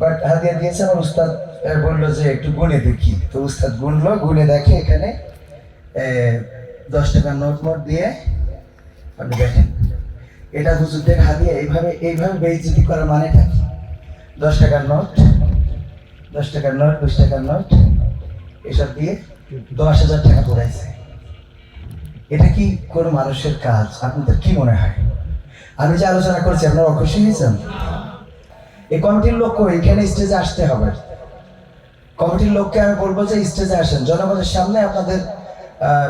But হাদিয়া দিয়েছে আমার উস্তাদ বলল যে একটু গুনে দেখি। তো উস্তাদ গুনলো, গুনে দেখে এখানে দশ টাকার নোট মোট দিয়ে আপনি দেখেন। এটা হুজুরদের হাদিয়া, এইভাবে এইভাবে বেইজ্জতি করার মানে কি? দশ টাকার নোট, দশ টাকার নোট, বিশ টাকার নোট, এসব দিয়ে দশ হাজার টাকা পড়াইছে এটা কি কোনো মানুষের কাজ? আপনাদের কি মনে হয়? আমি যে আলোচনা করছি, আপনারা অখুশি হয়েছেন? এই কমিটির লোক এখানে স্টেজে আসতে হবে। কমিটির লোককে আমি বলব যে স্টেজে আসেন। জনগণের সামনে আপনাদের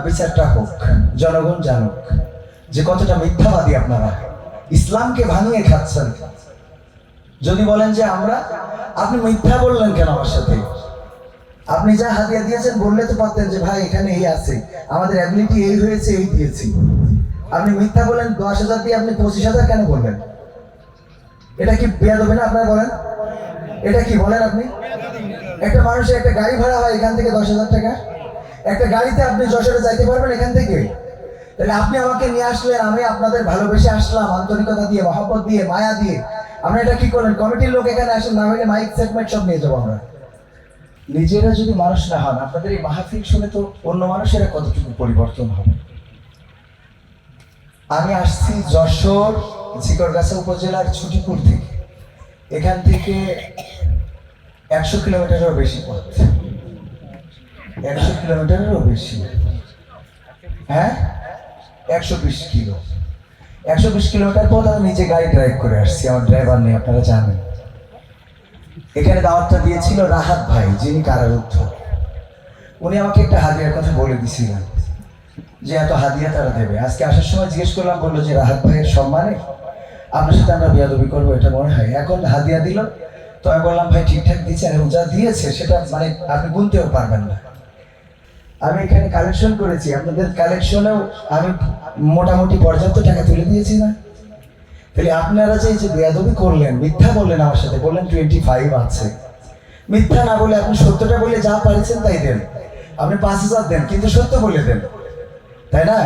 বিচারটা হোক, জনগণ জানুক। যে কতটা মিথ্যাবাদী আপনারা। ইসলামকে ভাঙিয়ে খাচ্ছেন। যদি বলেন যে আমরা, আপনি মিথ্যা বললেন কেন আমার সাথে? আপনি যা হাতিয়া দিয়েছেন বললে তো পারতেন যে, ভাই, এখানে এই আছে। আমাদের অ্যাবিলিটি এই হয়েছে, এই দিয়েছি। আপনি মিথ্যা বলেন, দশ হাজার দিয়ে আপনি পঁচিশ হাজার কেন বলবেন? এটা কি বেয়াদ হবে না আপনারা বলেন? এটা কি বলেন আপনি? একটা মানুষের একটা গাড়ি ভাড়া হয় এখান থেকে দশ হাজার টাকা। একটা গাড়িতে আপনি যশোরে যাইতে পারবেন এখান থেকে। তাহলে আপনি আমাকে নিয়ে আসলেন, আমি আপনাদের ভালোবেসে আসলাম, আন্তরিকতা দিয়ে, মহব্বত দিয়ে, মায়া দিয়ে। আমরা এটা কি করলেন? কমিটির লোক এখানে আসেন, না হলে মাইক সেগমেন্ট সব নিয়ে যাব আমরা। নিজেরা যদি মানুষ না হন, আপনাদের এই মাহফিল শুনে তো অন্য মানুষেরা কতটুকু পরিবর্তন হবে? আমি আসছি যশোর ঝিকরগাছা উপজেলার ছুটিপুর থেকে। এখান থেকে একশো কিলোমিটারেরও বেশি পথ। একশো কিলোমিটারেরও বেশি। হ্যাঁ? একশো বিশ কিলো। একশো বিশ কিলোমিটার পর আমি নিজে গাড়ি ড্রাইভ করে আসছি, আমার ড্রাইভার নেই, আপনারা জানেন। এখানে দাওয়াতটা দিয়েছিল রাহাত ভাই, যিনি কারারুদ্ধ। উনি আমাকে একটা হাদিয়ার কথা বলে দিছিলেন, যে এত হাদিয়া তারা দেবে। আজকে আসার সময় জিজ্ঞেস করলাম, বলল যে রাহাত ভাইয়ের সম্মানে আপনার সাথে আমরা বিয়াদবি করব, এটা মনে হয়। এখন হাদিয়া দিল, তো আমি বললাম, ভাই, ঠিকঠাক দিচ্ছেন এবং যা দিয়েছে, সেটা মানে আপনি গুনতেও পারবেন না। আমি এখানে কালেকশন করেছি। আপনাদের কালেকশনেও আমি মোটামুটি পর্যাপ্ত টাকা তুলে দিয়েছি না। তাহলে আপনারা যে এই যে বেয়াদবি করলেন, মিথ্যা বললেন আমার সাথে, বললেন টোয়েন্টি ফাইভ আছে। মিথ্যা না বলে আপনি সত্যটা বলে যা পারেছেন তাই দেন। আপনি পাঁচ হাজার দেন, কিন্তু সত্য বলে দেন। তাই না?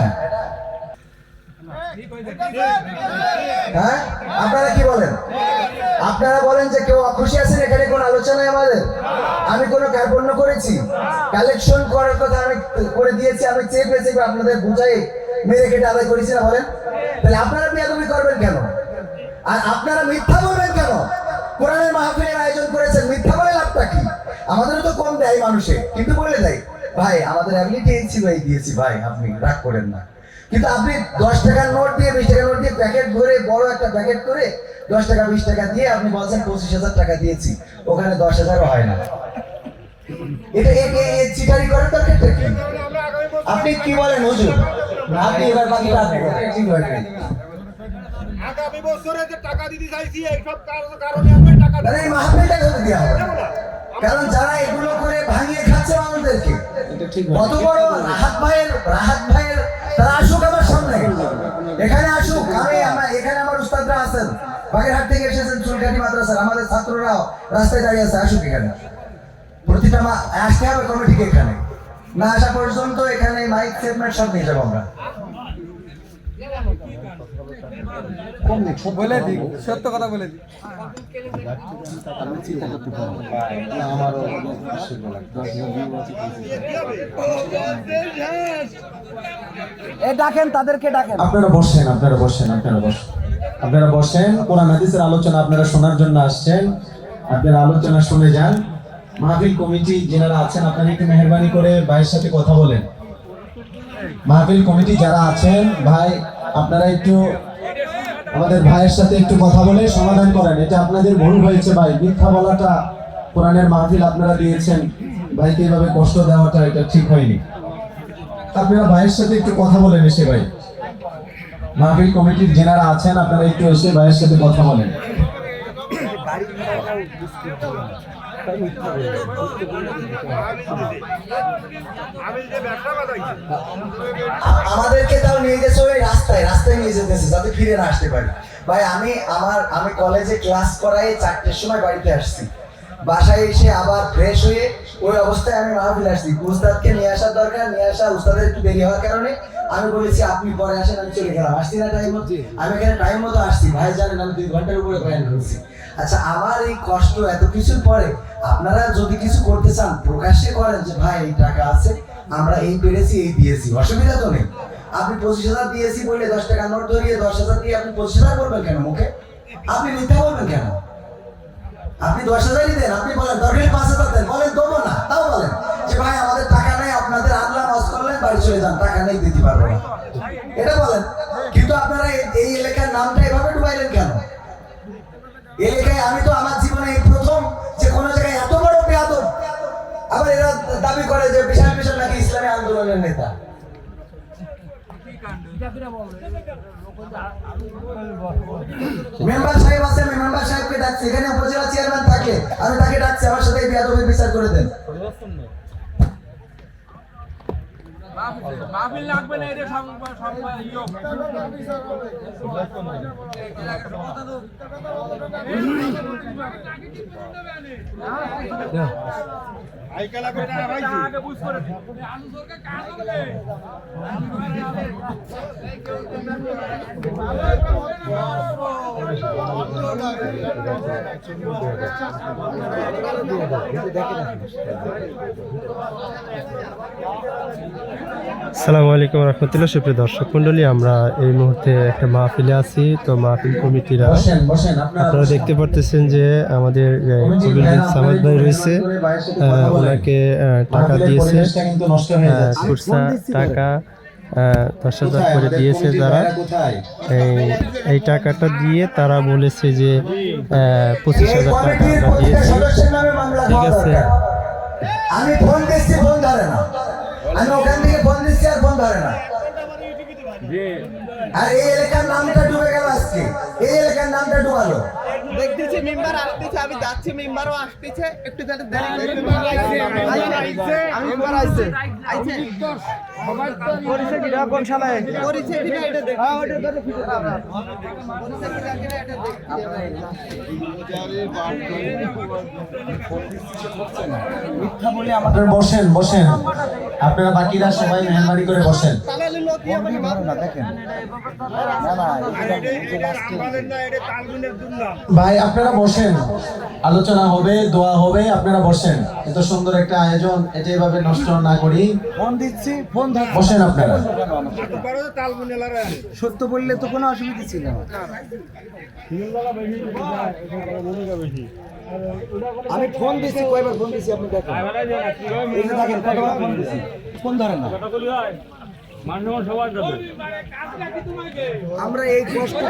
হ্যাঁ? আপনারা কি বলেন? আপনারা বলেন যে কেউ অখুশি আছেন এখানে কোন আলোচনায় আমাদের? আমি কোনো কার্পণ্য করেছি? কালেকশন করার কথা আমি করে দিয়েছি, আমি চেপে চেপে আপনাদের বুঝাই মেরে কেটে আদায় করেছি না বলেন? তাহলে আপনারা বিয়াদবি করবেন কেন? আর আপনারা মিথ্যা বলবেন কেন? কোরআনের মাহফিলের আয়োজন করেছেন, মিথ্যা বলে লাভটা কি? আমাদেরও তো কম দেয় মানুষে কিন্তু বলে দেয়। ভাই, আমাদের অ্যাবিলিটি এই এই দিয়েছি, ভাই, আপনি রাগ করেন না। কিন্তু আপনি দশ টাকার নোট দিয়ে বিশ টাকার নোট দিয়ে প্যাকেট ভরে বড় একটা প্যাকেট করে দশ টাকা বিশ টাকা দিয়ে আপনি বলছেন পঁচিশ হাজার টাকা দিয়েছি। ওখানে দশ হাজারও হয় না। এটা এ- এ- এ চিটারি করার দরকারটা কি? আপনি কি বলেন হুজুর? আপনি এবার বাকিটা আপনি বলেন। ঠিক গেল। আগামী বছরে যে টাকা দিতে চাইছি এইসব কারণ- কারণে আমরা টাকা মানে মাহফিলটা করতে দেওয়া হবে কারণ যারা এগুলো করে ভাঙিয়ে খাচ্ছে মানুষদেরকে। কত বড় রাহাত ভাইয়ের রাহাত ভাইয়ের তারা আসুক আমার সামনে। এখানে আসুক। আমি, আমার, এখানে আমার উস্তাদরা আছেন। বাগেরহাট থেকে এসেছেন চুলকানি মাদ্রাসার। আমাদের ছাত্ররাও রাস্তায় দাঁড়িয়ে আছে। আসুক এখানে। প্রতিটা আসতে হবে কমিটিকে এখানে। না আসা পর্যন্ত এখানে মাইক সেটমেন্ট সব নিয়ে যাব আমরা। বলে দিই সত্য কথা বলে দিই। এ ডাকেন তাদেরকে ডাকেন। আপনারা বসেন আপনারা বসেন আপনারা বসেন। আপনারা বসেন কোরআন হাদিসের আলোচনা আপনারা শোনার জন্য আসছেন। আপনারা আলোচনা শুনে যান। মাহফিল কমিটি যারা আছেন আপনারা একটু মেহরবানি করে ভাইয়ের সাথে কথা বলেন। মাহফিল কমিটি যারা আছেন ভাই আপনারা একটু আমাদের ভাইয়ের সাথে একটু কথা বলে সমাধান করেন। এটা আপনাদের ভুল হয়েছে ভাই। মিথ্যা বলাটা কোরআনের মাহফিল আপনারা দিয়েছেন। ভাইকে এভাবে কষ্ট দেওয়াটা এটা ঠিক হয়নি। আপনারা ভাইয়ের সাথে একটু কথা বলেন এসে ভাই। মাহফিল কমিটির যেনারা আছেন, আপনারা একটু এসে ভাইয়ের সাথে কথা বলেন। আমাদেরকে তাও নিয়ে গেছে ওই রাস্তায় রাস্তায় নিয়ে যেতেছে, যাতে ফিরে না আসতে পারি। ভাই, আমি আমার, আমি কলেজে ক্লাস করাই চারটের সময় বাড়িতে আসছি। বাসায় এসে আবার ফ্রেশ হয়ে ওই অবস্থায় আমি মাহফিল আসছি। উস্তাদকে নিয়ে আসার দরকার নিয়ে আসা উস্তাদের একটু দেরি হওয়ার কারণে আমি বলেছি আপনি পরে আসেন আমি চলে গেলাম। আসছি না টাইম মতো। আমি এখানে টাইম মতো আসছি। ভাই জানেন আমি দুই ঘণ্টার উপরে প্ল্যান করছি। আচ্ছা আমার এই কষ্ট এত কিছুর পরে আপনারা যদি কিছু করতে চান প্রকাশ্যে করেন যে ভাই এই টাকা আছে আমরা এই পেরেছি এই দিয়েছি। অসুবিধা তো নেই। আপনি পঁচিশ হাজার দিয়েছি বলে দশ টাকা নোট ধরিয়ে দশ হাজার দিয়ে আপনি পঁচিশ হাজার করবেন কেন মুখে? আপনি মিথ্যা বলবেন কেন? আপনি দশ হাজারই দেন, আপনি বলেন, দরকারি পাঁচ হাজার দেন, বলেন, দেবো না, তাও বলেন। যে ভাই, আমাদের টাকা নেই, আপনাদের আল্লাহ মাস করলেন, বাড়ি চলে যান, টাকা নেই, দিতে পারব না। এটা বলেন, কিন্তু আপনারা এই- এলাকার নামটা এভাবে ডুবাইলেন কেন? এলাকায় আমি তো আমার জীবনে এই প্রথম যে কোনো জায়গায় এত বড় বেয়াদব। আবার এরা দাবি করে যে বিশাল বিশাল নাকি ইসলামী আন্দোলনের নেতা। মেম্বার সাহেব আছে আমি মেম্বার সাহেবকে ডাকছি। এখানে উপজেলা চেয়ারম্যান থাকে আমি তাকে ডাকছি। আমার সাথে বেয়াদবের বিচার করে দেন। মাহফিল লাগবে না এটা সংবাদ সংবাদ ইয়ো সালামু আলাইকুম রহমতুল্লাহ। সুপ্রিয় দর্শক মন্ডলী আমরা এই মুহূর্তে একটা মাহফিলে আছি। তো মাহফিল কমিটিরা আপনারা দেখতে পারতেছেন যে আমাদের সামাদ ভাই রয়েছে। ওনাকে টাকা দিয়েছে। হয়ে খুরসা টাকা দশ হাজার করে দিয়েছে যারা। এই এই টাকাটা দিয়ে তারা বলেছে যে পঁচিশ হাজার টাকা আমরা দিয়েছি। ঠিক আছে। আমি ফোন দিচ্ছি ফোন ধরে না। আমি ওখান থেকে ফোন দিচ্ছি আর ফোন ধরে না। আর এই এলাকার নামটা ডুবে গেল আজকে। এই এলাকার নামটা ডুবালো। দেখতেছি মেম্বার আসতেছে আমি যাচ্ছি মেম্বারও আসতেছে। একটু যাতে আমি মেম্বার আইছে। আইছে। পরিচয় কিরা কোন শালায় পরিচয় কিরা এটা দেখ হ্যাঁ ওটা ধরে এটা বসেন বসেন। আপনারা বাকিরা সবাই মেহরবানি করে বসেন। না না এটা ভাই আপনারা বসেন। আলোচনা হবে দোয়া হবে আপনারা বসেন। এত সুন্দর একটা আয়োজন এটা এভাবে নষ্ট না করি। ফোন দিচ্ছি ফোন বসেন আপনারা। সত্য বললে তো কোনো অসুবিধা ছিল না। আমি ফোন দিছি কয়বার ফোন দিছি আপনি দেখেন। ফোন ধরেন না। আমরা এই কষ্ট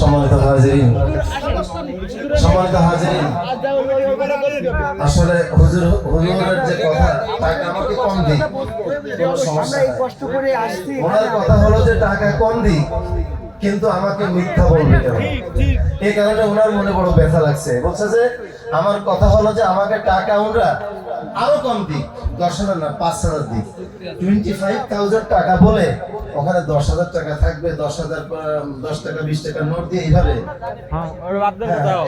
সম্মানিত হাজিরিন সম্মানিত হাজিরিন আসলে হুজুর হুজুরের যে কথা টাকা আমাকে কম দিই। সমস্যা আমরা এই কষ্ট করে আসছি ওনার কথা হলো যে টাকা কম দিই কিন্তু আমাকে মিথ্যা বলবে কেন? এই কারণে ওনার মনে বড় ব্যথা লাগছে। বলছে যে আমার কথা হলো যে আমাকে টাকা ওরা আরও কম দিক দশ হাজার না পাঁচ হাজার দিক। টোয়েন্টি ফাইভ থাউজেন্ড টাকা বলে ওখানে দশ হাজার টাকা থাকবে দশ হাজার দশ টাকা বিশ টাকা নোট দিয়ে এইভাবে। হ্যাঁ,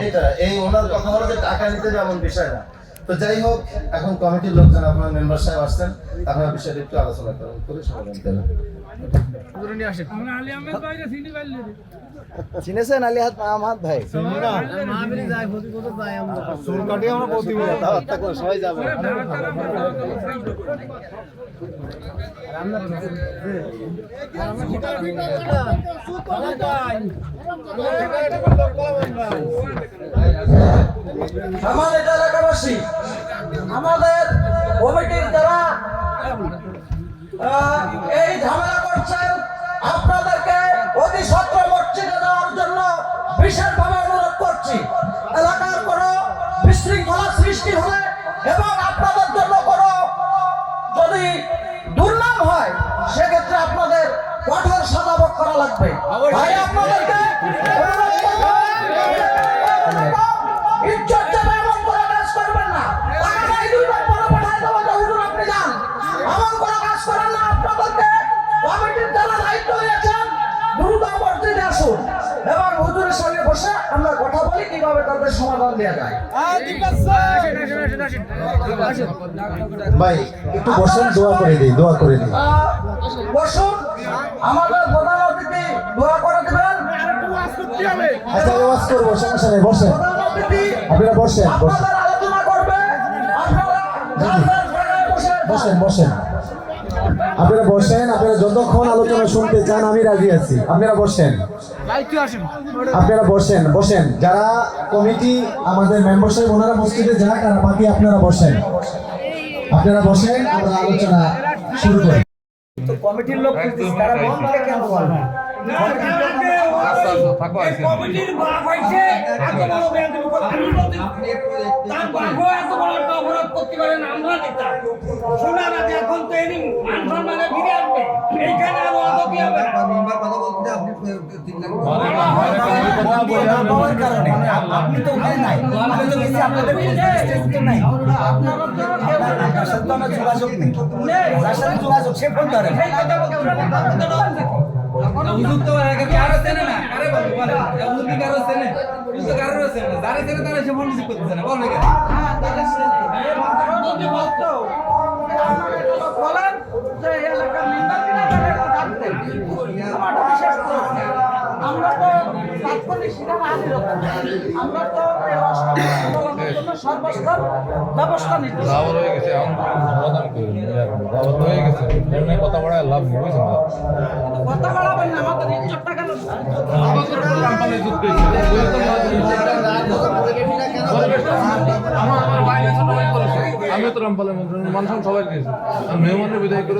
এটা এই ওনার কথা হলো যে টাকা নিতে হবে এমন বিষয় না তো যাই হোক এখন কমিটির লোকজন আপনার মেম্বার সাহেব আসছেন আপনার বিষয়টা একটু আলোচনা করুন করে সবাই। আমরা পারলি চিনেছেন আলী হাত আহমদ ভাই কাটিয়ে আমরা আমাদের এলাকাবাসী আমাদের কমিটির আহ, এই ঝামেলা করছেন। আপনাদেরকে অতি সত্র মসজিদে যাওয়ার জন্য বিশেষভাবে অনুরোধ করছি। এলাকার কোনো বিশৃঙ্খলা সৃষ্টি হলে এবং আপনাদের জন্য কোনো যদি দুর্নাম হয় সেক্ষেত্রে আপনাদের কঠোর সাজা করা লাগবে। ভাই আপনাদেরকে সমাধান দেওয়া যায়। ভাই একটু বসেন দোয়া করে দিই দোয়া করে দিই। বসুন। আমাদের প্রধান অতিথি দোয়া করে দেবেন। আচ্ছা ওয়াজ করব সমস্যা নেই বসেন। আপনারা বসেন বসেন। আপনাদের আলোচনা করবে আপনারা যার যার জায়গায় বসে বসেন বসেন আপনারা বসেন আপনারা যতক্ষণ আলোচনা শুনতে চান আমি রাজি আছি। আপনারা বসেন। আপনারা বসেন বসেন। যারা কমিটি আমাদের মেম্বার সাহেব ওনারা মসজিদে যাক আর বাকি আপনারা বসেন। আপনারা বসেন আমরা আলোচনা শুরু করি। কমিটির লোক তারা বন্ধ কেন তার এখন তো এদিন মান সম্মানে ফিরে আসবে এইখানে আর অত হবে আপনি তো ওখানে নাই আমি তো গেছি আপনাদের তো নাই আপনার সাথে তো আমার যোগাযোগ নেই যার সাথে যোগাযোগ সে ফোন ধরে এই হুজুর তো কারও চেনে না? কারে বলব বলে হুজুর কি কারও চেনে? হুজুর তো কারও তারা সে ফোন রিসিভ করতেছে না বলবে কেন যদি বলতো বলেন যে এলাকার মেম্বার কিনা তারা আমার তো তাৎক্ষণিক আমরা তো সর্বস্তর ব্যবস্থা নিতে। দাবার হয়ে গেছে এখন সমাধান করুন দাবার হয়ে গেছে এমনি কথা বলায় লাভ নেই বুঝছেন কথা বাড়াবেন না আমাদের ইজ্জতটা গেল আমি তো রামপালের মানুষ সবাই গেছি মেহমানের বিদায় করে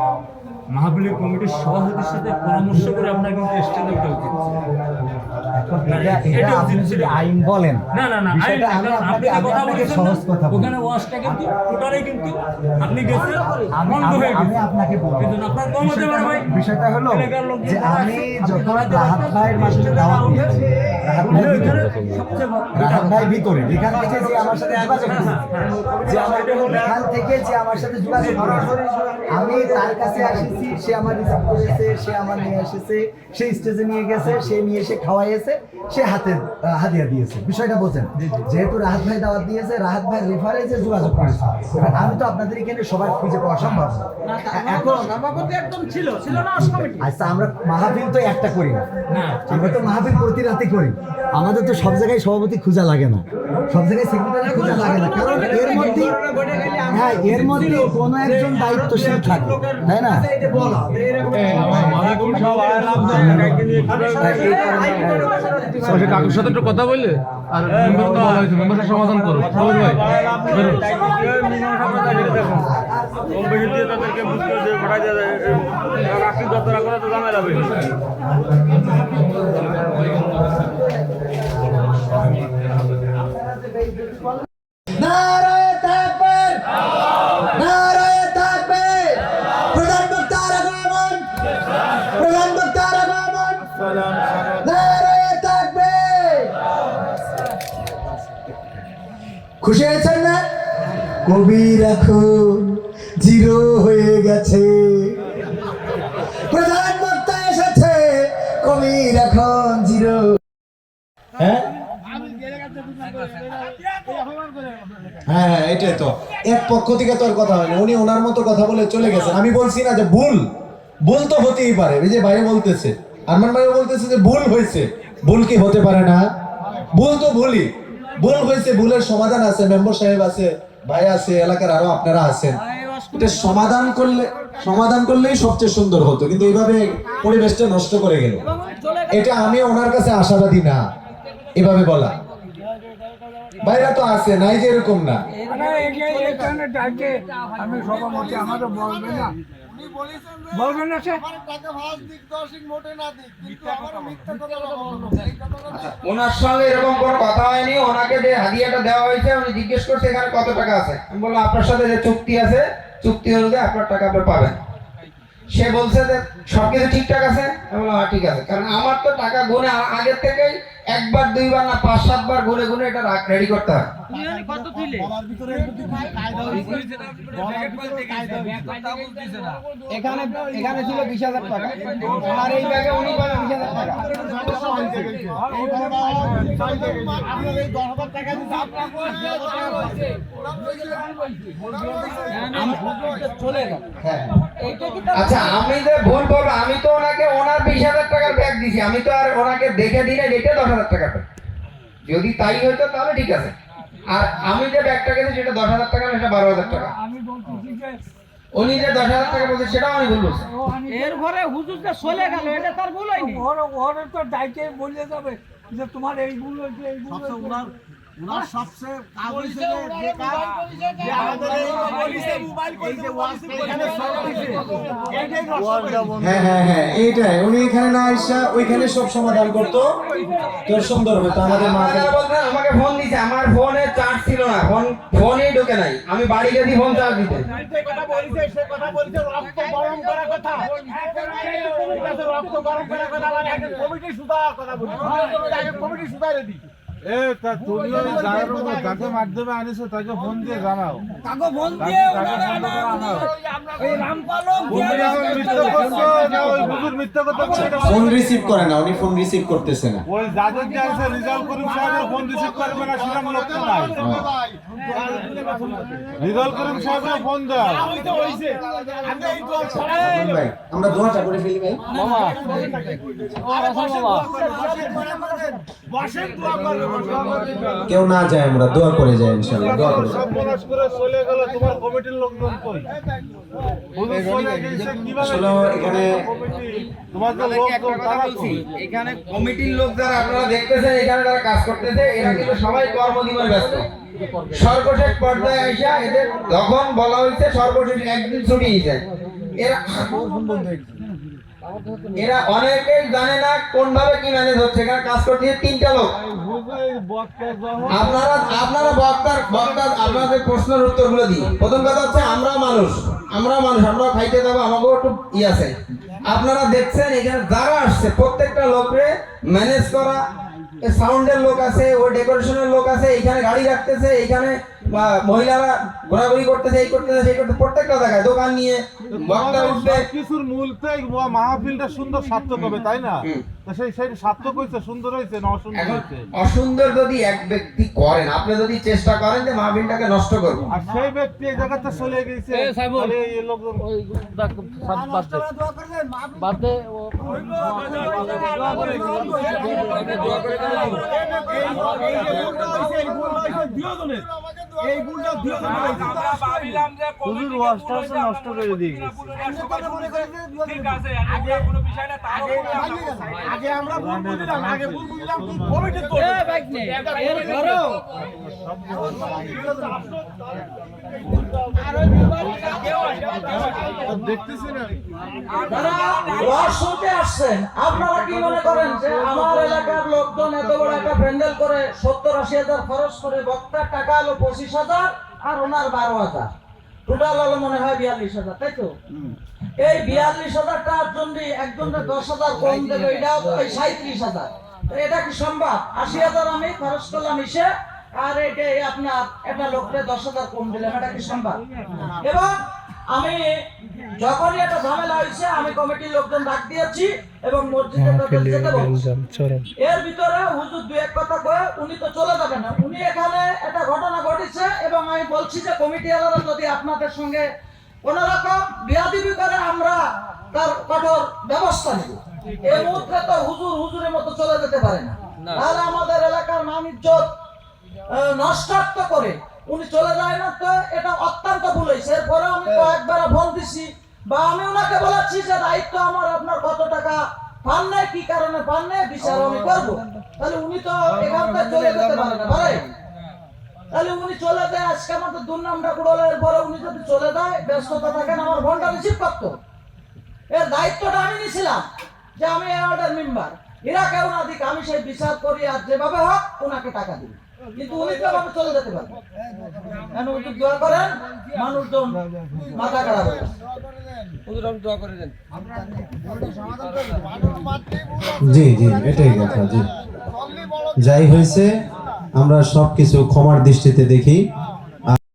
মাহাবলী কমিটির সভাপতির সাথে পরামর্শ করে আপনার কিন্তু স্টেজে উচিত আইন বলেন না না না আইন- আমি আপনি আপনাকে- যে আমি কথা বলেছেন সহজ কথা ওখানে ওয়াশটা কিন্তু টোটালি কিন্তু আপনি গেছেন আমি- আমি- হয়ে আমি গেছে। আপনাকে বলব। কিন্তু আপনার কম হতে পারে ভাই বিষয়টা হলো যে আমি যখন রাহাত ভাইয়ের মাসে দাওয়াত দিয়েছি, রাহাত ভাই ভিতরে সবচেয়ে বড়- রাহাত ভাই ভিতরে এখান থেকে যে আমার সাথে যোগাযোগ যে আমার এখান থেকে যে আমার সাথে যোগাযোগ আমি তার কাছে আসেছি সে আমার রিসিভ করেছে সে আমার নিয়ে এসেছে সে স্টেজে নিয়ে গেছে সে নিয়ে এসে খাওয়াইয়েছে সে হাতে আহ, হাদিয়া দিয়েছে বিষয়টা বোঝেন যেহেতু রাহাত ভাই দাওয়াত দিয়েছে রাহাত ভাই রেফারেন্সে যোগাযোগ করেছে আমি তো আপনাদের এখানে সবাই খুঁজে পাওয়া সম্ভব না এখন একদম ছিল ছিল না আচ্ছা আমরা মাহফিল তো একটা করি না আমরা তো মাহফিল প্রতি রাতে করি আমাদের তো সব জায়গায় সভাপতি খোঁজা লাগে না সব জায়গায় সেক্রেটারি খোঁজা লাগে না কারণ এর মধ্যে হ্যাঁ এর মধ্যে কোনো একজন দায়িত্বশীল থাকে তাই না সে কাকুর সাথে একটু কথা বললে, আর মেম্বার তো বলা হয়েছে মেম্বারের সমাধান করো কবির ভাই বেরোন। নারায়ে তাকবীর খুশি হয়েছেন না? কবি রাখো জিরো হয়ে গেছে। প্রধান বক্তা এসেছে আমির এখন জিরো। হ্যাঁ? হ্যাঁ হ্যাঁ এটাই তো। এক পক্ষ থেকে তো আর কথা হয়নি। উনি ওনার মতো কথা বলে চলে গেছেন। আমি বলছি না যে ভুল। ভুল তো হতেই পারে। এই যে ভাই বলতেছে, আরমান ভাই বলতেছে যে ভুল হয়েছে। ভুল কি হতে পারে না? ভুল তো ভুলই। ভুল হয়েছে ভুলের সমাধান আছে মেম্বার সাহেব আছে ভাই আছে এলাকার আরও আপনারা আছেন। এটা সমাধান করলে সমাধান করলেই সবচেয়ে সুন্দর হতো কিন্তু এইভাবে পরিবেশটা নষ্ট করে গেল। এটা আমি ওনার কাছে আশাবাদী না এভাবে বলা। বাইরা তো আছে নাই যে এরকম না। আমি সভাপতি আমাদের বলবে না। বলবেন না সে ওনার সঙ্গে এরকম কোনো কথা হয়নি? ওনাকে যে হাদিয়াটা দেওয়া হয়েছে উনি জিজ্ঞেস করছে এখানে কত টাকা আছে। আমি বললাম আপনার সাথে যে চুক্তি আছে চুক্তি অনুযায়ী আপনার টাকা আপনি পাবেন। সে বলছে যে সবকিছু ঠিকঠাক আছে? আমি বললাম হ্যাঁ, ঠিক আছে। কারণ আমার তো টাকা গুনে আগের থেকেই একবার দুইবার না পাঁচ সাতবার ঘুরে ঘুরে এটা রেডি করতে হয়। এখানে এখানে ছিল বিশ হাজার টাকা। আমার এই ব্যাগে উনি পাবে বিশ হাজার টাকা। চলে গেল হ্যাঁ। আচ্ছা আমি যে ভুল বলব আমি তো ওনাকে ওনার বিশ হাজার টাকার ব্যাগ দিছি আমি তো আর ওনাকে দেখে দিনে রেটে দশ হাজার টাকা পাই যদি তাই হইতো তাহলে ঠিক আছে। আর আমি যে ব্যাগটা গেছি সেটা দশ হাজার টাকা সেটা বারো হাজার টাকা। আমি বলতেছি যে উনি যে দশ হাজার টাকা বলছে সেটাও আমি ভুল বলছি। এর ঘরে হুজুর যে চলে গেল এটা তার ভুল হয়নি? ওর ওর তো দায়িত্বে বলে যাবে যে তোমার এই ভুল হয়েছে এই ভুল হয়েছে। ওনার সবচেয়ে কাজ হয়েছে যে যে কাজ যে আমাদের এই পুলিশে মোবাইল করে যে ওয়াজ এখানে সব দিছে এইটাই হ্যাঁ হ্যাঁ হ্যাঁ এইটাই। উনি এখানে না আসা ওইখানে সব সমাধান করতো। তো সুন্দর হতো আমাদের মা আমাকে ফোন দিছে। আমার ফোনে চার্জ ছিল না। ফোন ফোনেই ঢোকে নাই। আমি বাড়ি গেছি ফোন চার্জ দিতে। কথা বলিছে সে কথা বলিছে রক্ত গরম করার কথা রক্ত গরম করার কথা মানে কমিটি সুদা কথা বলি কমিটি সুদা রেডি। এ তা তুমি যার যাকে মাধ্যমে আনিছো তাকে ফোন দিয়ে জানাও। তাকে ফোন দিয়ে ওনারা আনা এই রামপালক ওই হুজুর মিথ্যা কথা এটা ফোন রিসিভ করে না উনি ফোন রিসিভ করতেছে না। ওই যাদের যে আছে রিজাল্ট করিম সাহেবের ফোন রিসিভ করবে না সেরকম লোক নাই করিম সাহেবের ফোন দাও আমরা দোয়াটা করে ফেলি ভাই। করবে কেউ না যায় আমরা দোয়া করে যাই ইনশাআল্লাহ দোয়া করে যাই। সর্বনাশ করে চলে গেল তোমার কমিটির লোকজন কই এখানে কমিটির লোক যারা আপনারা দেখতেছেন এখানে যারা কাজ করতেছে এরা কিন্তু সবাই কর্মদিবসে ব্যস্ত। সর্বশেষ পর্যায়ে আইসা এদের যখন বলা হয়েছে সর্বশেষ একদিন ছুটি এরা অনেকেই জানে না কোন ভাবে কি ম্যানেজ হচ্ছে। এখানে কাজ করতেছে তিনটা লোক। আপনারা আপনারা বক্তার বক্তা আপনাদের প্রশ্নের উত্তরগুলো দিই প্রথম কথা হচ্ছে আমরা মানুষ। আমরা মানুষ আমরা খাইতে যাব, আমাকেও একটু ই আছে। আপনারা দেখছেন এখানে যারা আসছে। প্রত্যেকটা লোকরে ম্যানেজ করা। সাউন্ডের লোক আছে ও ডেকোরেশনের লোক আছে এখানে গাড়ি রাখতেছে এখানে মহিলারা ঘোরাঘুরি করতেছে এই করতেছে সেই করতে প্রত্যেকটা জায়গায় দোকান নিয়ে বক্তা উঠবে। কিছুর মূলটাই মাহফিলটা সুন্দর সার্থক হবে তাই না? সেই সেই সার্থক হয়েছে সুন্দর হয়েছে না অসুন্দর এখন হয়েছে অসুন্দর যদি এক ব্যক্তি করেন আপনি যদি চেষ্টা করেন যে মাহফিলটাকে নষ্ট করব। আর সেই ব্যক্তি এই জায়গাতে চলে গেছে এই লোকজন নষ্ট করে দিয়ে গেছে আগে আমরা ভুল বুঝলাম আগে ভুল বুঝলাম কি কমিটি তো এর ঘরেও দেখতেছি না শুনতে আসছেন আপনারা কি মনে করেন যে আমার এলাকার লোকজন এত বড় একটা প্যান্ডেল করে সত্তর আশি হাজার খরচ করে বক্তার টাকা হলো পঁচিশ হাজার আর ওনার বারো হাজার টোটাল হলো মনে হয় বিয়াল্লিশ হাজার তাই তো এই বিয়াল্লিশ হাজার টাকার জন্য একজনের দশ হাজার কম দেবে এটাও তো ওই সাঁত্রিশ হাজার। এটা কি সম্ভব? আশি হাজার আমি খরচ করলাম এসে আর এটা আপনার একটা লোককে দশ হাজার কম দিলাম এটা কি সম্ভব? এবং আমি যখনই একটা ঝামেলা হয়েছে আমি কমিটির লোকজন ডাক দিয়েছি এবং মসজিদে চরম এর ভিতরে হুজুর দু এক কথা কয়ে উনি তো চলে যাবেন না। উনি এখানে একটা ঘটনা ঘটেছে এবং আমি বলছি যে কমিটি আলাদা যদি আপনাদের সঙ্গে কোন রকম বিয়াদিবি করে আমরা তার কঠোর ব্যবস্থা নেব। এই মুহূর্তে তো হুজুর হুজুরের মতো চলে যেতে পারে না। তাহলে আমাদের এলাকার মান ইজ্জত নষ্টার্থ করে উনি চলে যায় না তো এটা অত্যন্ত ভুল হয়েছে। এরপরে আমি কয়েকবার ফোন দিছি বা আমি ওনাকে বলেছি যে দায়িত্ব আমার আপনার কত টাকা পান নাই কি কারণে পান নাই বিচার আমি করব। তাহলে উনি তো এখান থেকে চলে যেতে পারে না। ভাই তাহলে উনি চলে যায় আজকে আমাদের দুর্নামটা কুড়ালের পরে উনি যদি চলে যায় ব্যস্ততা থাকেন আমার ফোনটা রিসিভ করতো এর দায়িত্বটা আমি নিছিলাম যে আমি অর্ডার মেম্বার। এরা কেউ না দিক আমি সেই বিচার করি আর যেভাবে হোক ওনাকে টাকা দিই। কিন্তু উনি তো এভাবে চলে যেতে পারেন কেন উনি দোয়া করেন মানুষজন মাথা খারাপ হয়ে জি জি এটাই কথা জি। যাই হয়েছে আমরা সবকিছু ক্ষমার দৃষ্টিতে দেখি।